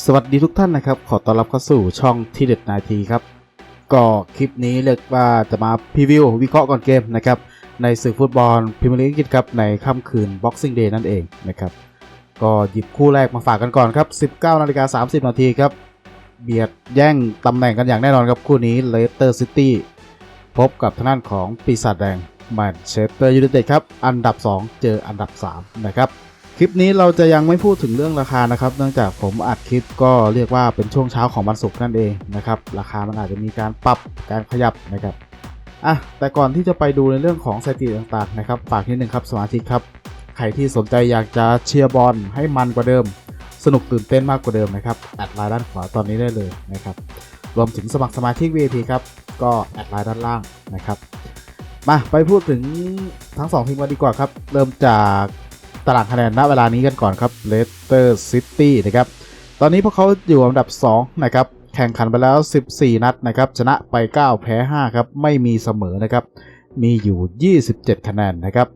สวัสดีทุกท่านนะครับ ขอต้อนรับเข้าสู่ช่องที่เด็ดนาทีครับ ก็คลิปนี้เรียกว่าจะมาพรีวิววิเคราะห์ก่อนเกมนะครับ ในศึกฟุตบอลพรีเมียร์ลีกอังกฤษครับ ในค่ำคืน Boxing Day นั่นเองนะครับ ก็หยิบคู่แรกมาฝากกันก่อนครับ 19นาฬิกา30 นาทีครับ เบียดแย่งตำแหน่งกันอย่างแน่นอนครับ คู่นี้เลสเตอร์ซิตี้พบกับทางด้านของปีศาจแดงแมนเชสเตอร์ยูไนเต็ดครับ อันดับ 2 เจออันดับ 3 นะครับ คลิปนี้เราจะยังไม่พูดถึงเรื่องราคานะครับ เนื่องจากผมอัดคลิปก็เรียกว่าเป็นช่วงเช้าของวันศุกร์นั่นเองนะครับ ราคามันอาจจะมีการปรับการขยับนะครับอะแต่ก่อนที่จะไปดูในเรื่องของสถิติต่างๆนะครับฝากนิดนึงครับสมาชิกครับใครที่สนใจอยากจะเชียร์บอลให้มันกว่าเดิม สนุกตื่นเต้นมากกว่าเดิมนะครับแอดไลน์ด้านขวาตอนนี้ได้เลยนะครับรวมถึงสมัครสมาชิก VIP ครับก็แอดไลน์ด้านล่างนะครับมาไปพูดถึงทั้งสองทีมกันดีกว่าครับ เริ่มจาก ตารางคะแนนณเวลานี้กันก่อนครับเลสเตอร์ซิตี้นะครับ ตอนนี้พวกเขาอยู่อันดับ 2 นะครับ แข่งขันไปแล้ว 14 นัดนะครับ ชนะไป 9 แพ้ 5 ครับ ไม่มีเสมอนะครับ มีอยู่ 27 คะแนนนะครับ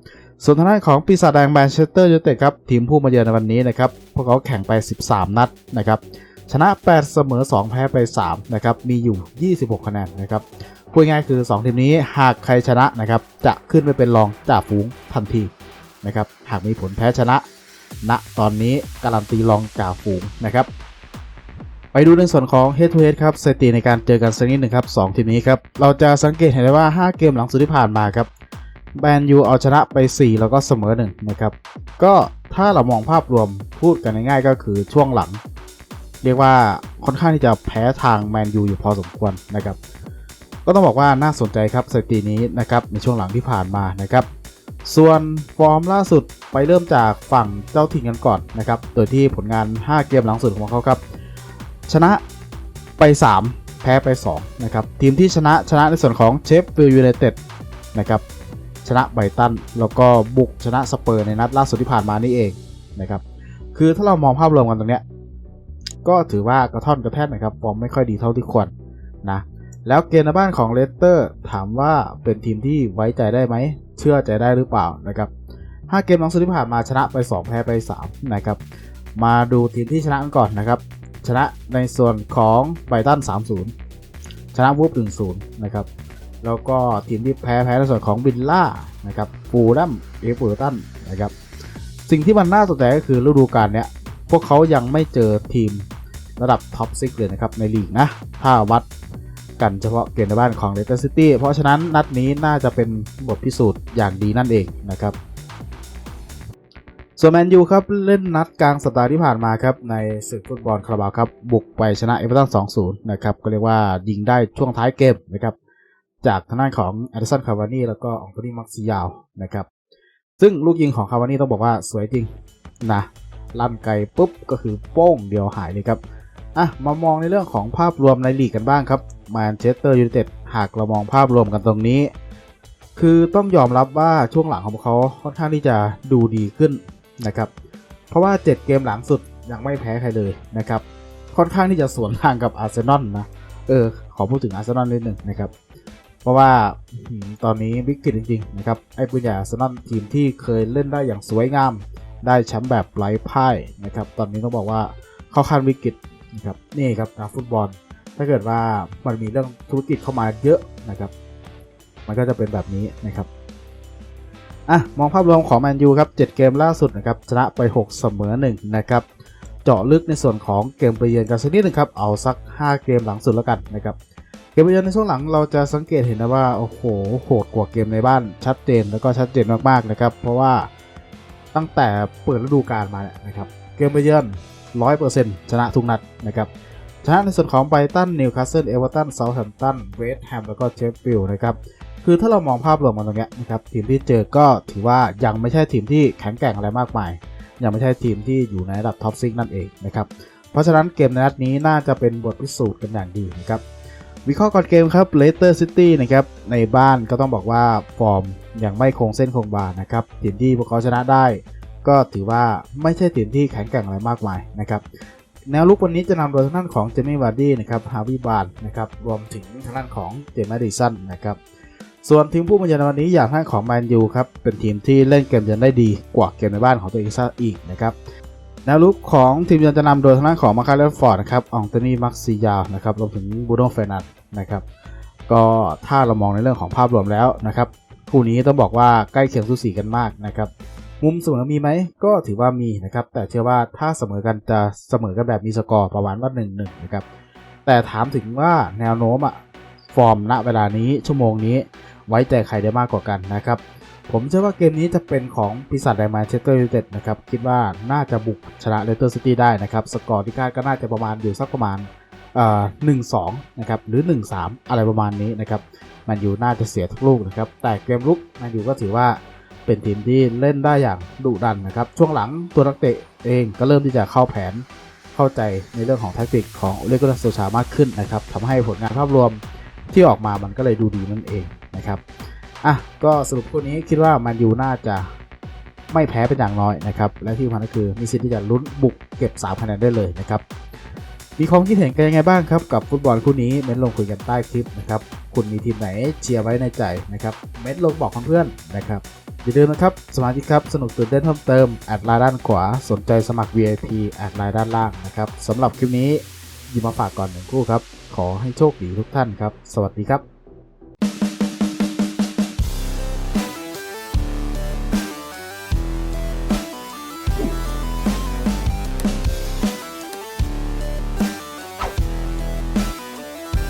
ส่วนทางด้านของปีศาจแดงแมนเชสเตอร์ยูไนเต็ดครับ ทีมผู้มาเยือนในวันนี้นะครับ พวกเขาแข่งไป 13 นัดนะครับ ชนะ 8 เสมอ 2 แพ้ไป 3 นะครับ มีอยู่ 26 คะแนนนะครับพูดง่ายคือ 2 ทีมนี้หากใครชนะนะครับ จะขึ้นไปเป็นรองจ่าฝูงทันที นะครับ หากมีผลแพ้ชนะณตอนนี้การันตีรองจ่าฝูงนะครับ ไปดูในส่วนของ Head to Head ครับสถิติในการเจอกันสักนิดหนึ่งครับ2ทีมนี้ครับ เราจะสังเกตเห็นได้ว่า 5 เกมหลังสุดที่ผ่านมาครับแบนยูเอาชนะไป 4 แล้วก็เสมอ1นะครับ ก็ถ้าเรามองภาพรวมพูดกันง่ายๆก็คือช่วงหลัง เรียกว่าค่อนข้างที่จะแพ้ทางแมนยูอยู่พอสมควรนะครับ ก็ต้องบอกว่าน่าสนใจครับสถิตินี้นะครับในช่วงหลังที่ผ่านมานะครับ ส่วนฟอร์มล่าสุดไปเริ่มจากฝั่งเจ้าถิ่นกันก่อนนะครับ โดยที่ผลงาน 5 เกมหลังสุดของเขาครับ ชนะไป 3 แพ้ไป 2 นะครับ ทีมที่ชนะชนะในส่วนของเชฟฟิลด์ยูไนเต็ดนะครับ ชนะไบตัน แล้วก็บุกชนะสเปอร์ในนัดล่าสุดที่ผ่านมานี่เองนะครับ คือถ้าเรามองภาพรวมกันตรงเนี้ย ก็ถือว่ากระท่อนกระแท่นนะครับ ฟอร์มไม่ค่อยดีเท่าที่ควรนะ แล้วเกมในบ้านของเลสเตอร์ถามว่าเป็นทีมที่ไว้ใจได้ไหม เชื่อใจได้หรือเปล่านะครับ5เกมหลังสุดที่ผ่านมาชนะไป 2 แพ้ไป 3 นะครับ มาดูทีมที่ชนะกันก่อนนะครับ ชนะในส่วนของไบตัน 3-0 ชนะวูฟ1-0 นะครับ แล้วก็ทีมที่แพ้แพ้ในส่วนของบินล่านะครับฟูลแลมเอเวอร์ตันนะครับ สิ่งที่มันน่าสนใจก็คือฤดูกาลเนี้ยพวกเขายังไม่เจอทีมระดับท็อปซิกเลยนะครับในลีกนะ ถ้าวัด กันเฉพาะเกมในบ้านของเลสเตอร์ซิตี้เพราะฉะนั้นนัดนี้น่าจะเป็นบทพิสูจน์อย่างดีนั่นเองนะครับส่วนแมนยูครับเล่นนัดกลางสัปดาห์ที่ผ่านมาครับในศึกฟุตบอลคาราบาวครับบุกไปชนะเอเวอร์ตัน 2-0 นะครับก็เรียกว่ายิงได้ช่วงท้ายเกมนะครับจากทางด้านของแอดดิสันคาวานี่แล้วก็อองโตนี่มักซิยาวนะครับซึ่งลูกยิงของคาวานี่ต้องบอกว่าสวยจริงนะลั่นไกลปุ๊บก็คือโป้งเดียวหายเลยครับอะมามองในเรื่องของภาพรวมในลีกกันบ้างครับ แมนเชสเตอร์ยูไนเต็ดหากเรามองภาพรวมกันตรงนี้ คือต้องยอมรับว่าช่วงหลังของเขาค่อนข้างที่จะดูดีขึ้นนะครับ เพราะว่า 7 เกมหลังสุดยังไม่แพ้ใครเลยนะครับ ค่อนข้างที่จะสวนทางกับอาร์เซนอลนะ เออ ขอพูดถึงอาร์เซนอลนิดหนึ่งนะครับ เพราะว่าตอนนี้วิกฤตจริงๆนะครับ ไอ้ปืนใหญ่อาร์เซนอลทีมที่เคยเล่นได้อย่างสวยงาม ได้แชมป์แบบไร้พ่ายนะครับ ตอนนี้ต้องบอกว่าเข้าขั้นวิกฤตนะครับ นี่ครับนักฟุตบอล ถ้าเกิดว่ามันมีเรื่องธุรกิจเข้ามาเยอะนะครับ มันก็จะเป็นแบบนี้นะครับอะมองภาพรวมของแมนยูครับ 7 เกมล่าสุดนะครับชนะไป 6 เสมอ 1 นะครับ เจาะลึกในส่วนของเกมไปเยือนกันสักนิดหนึงครับ เอาสัก 5 เกมหลังสุดแล้วกันนะครับ เกมไปเยือนในช่วงหลังเราจะสังเกตเห็นนะว่า โอ้โห โหดกว่าเกมในบ้านชัดเจนแล้วก็ชัดเจนมากๆนะครับ เพราะว่าตั้งแต่เปิดฤดูกาลมาเนี่ยนะครับ เกมไปเยือน 100%ชนะทุกนัดนะครับ ชนะในส่วนของไบรตันนิวคาสเซิลเอเวอร์ตันเซาท์แฮมป์ตันเวสต์แฮมแล้วก็เชฟฟิลด์นะครับคือถ้าเรามองภาพรวมกันตรงนี้นะครับทีมที่เจอก็ถือว่ายังไม่ใช่ทีมที่แข็งแกร่งอะไรมากมาย ยังไม่ใช่ทีมที่อยู่ในระดับท็อปซิกนั่นเองนะครับเพราะฉะนั้นเกมในนัดนี้น่าจะเป็นบทพิสูจน์กันอย่างดีนะครับวิเคราะห์ก่อนเกมครับเลสเตอร์ซิตี้นะครับในบ้านก็ต้องบอกว่าฟอร์มยังไม่คงเส้นคงวานะครับทีมที่พวกเขาชนะได้ ก็ถือว่าไม่ใช่ทีมที่แข็งแกร่งอะไรมากมายนะครับ แนวลุกวันนี้จะนำโดยทางด้านของเจมี่วาร์ดี้นะครับฮาวิบานนะครับรวมถึงทางด้านของเจมส์ดิสันนะครับส่วนทีมผู้มาเยือนในวันนี้อย่างทางด้านของแมนยูครับเป็นทีมที่เล่นเกมเยือนได้ดีกว่าเกมในบ้านของตัวเองซะอีกนะครับแนวลุกของทีมเยือนจะนำโดยทางด้านของมาคาเลฟอร์ดนะครับอองโตนีมักซิยานะครับรวมถึงบูโนเฟนัดนะครับก็ถ้าเรามองในเรื่องของภาพรวมแล้วนะครับคู่นี้ต้องบอกว่าใกล้เคียงสูสีกันมากนะครับ มุมเสมอมีไหมก็ถือว่ามีนะครับ แต่เชื่อว่าถ้าเสมอกันจะเสมอกันแบบมีสกอร์ประมาณว่า1นหนึ่งนะครับ แต่ถามถึงว่าแนวโน้มอะฟอร์มณเวลานี้ชั่วโมงนี้ไว้ใจใครได้มากกว่ากันนะครับ ผมเชื่อว่าเกมนี้จะเป็นของปีศาจแดงแมนเชสเตอร์ยูไนเต็ดนะครับ คิดว่าน่าจะบุกชนะเลสเตอร์ซิตี้ได้นะครับ สกอร์ที่คาดก็น่าจะประมาณอยู่สักประมาณเอ่อหนึ่งสองนะครับหรือ 1-3 อะไรประมาณนี้นะครับแมนอยู่น่าจะเสียทุกลูกนะครับแต่เกมลุกแมนอยู่ก็ถือว่า เป็นทีมที่เล่นได้อย่างดุดันนะครับ ช่วงหลังตัวนักเตะเองก็เริ่มที่จะเข้าแผนเข้าใจในเรื่องของแท็กติกของโอเลกุนโซชามากขึ้นนะครับทำให้ผลงานภาพรวมที่ออกมามันก็เลยดูดีนั่นเองนะครับอะก็สรุปคู่นี้คิดว่าแมนยูน่าจะไม่แพ้เป็นอย่างน้อยนะครับ และที่สำคัญก็คือมีสิทธิ์ที่จะลุ้นบุกเก็บ3คะแนนได้เลยนะครับ มีความคิดเห็นกันยังไงบ้างครับ กับฟุตบอลคู่นี้เม้นลงคุยกันใต้คลิปนะครับ คุณมีทีมไหนเชียร์ไว้ในใจนะครับ เม้นลงบอกเพื่อนๆนะครับ อย่าลืมนะครับ สมาชิกครับ สนุกตื่นเต้นเพิ่มเติม แอดไลน์ด้านขวา สนใจสมัคร VIP แอดไลน์ด้านล่างนะครับสำหรับคลิปนี้หยิบมาฝากก่อนหนึ่งคู่ครับ ขอให้โชคดีทุกท่านครับ สวัสดีครับ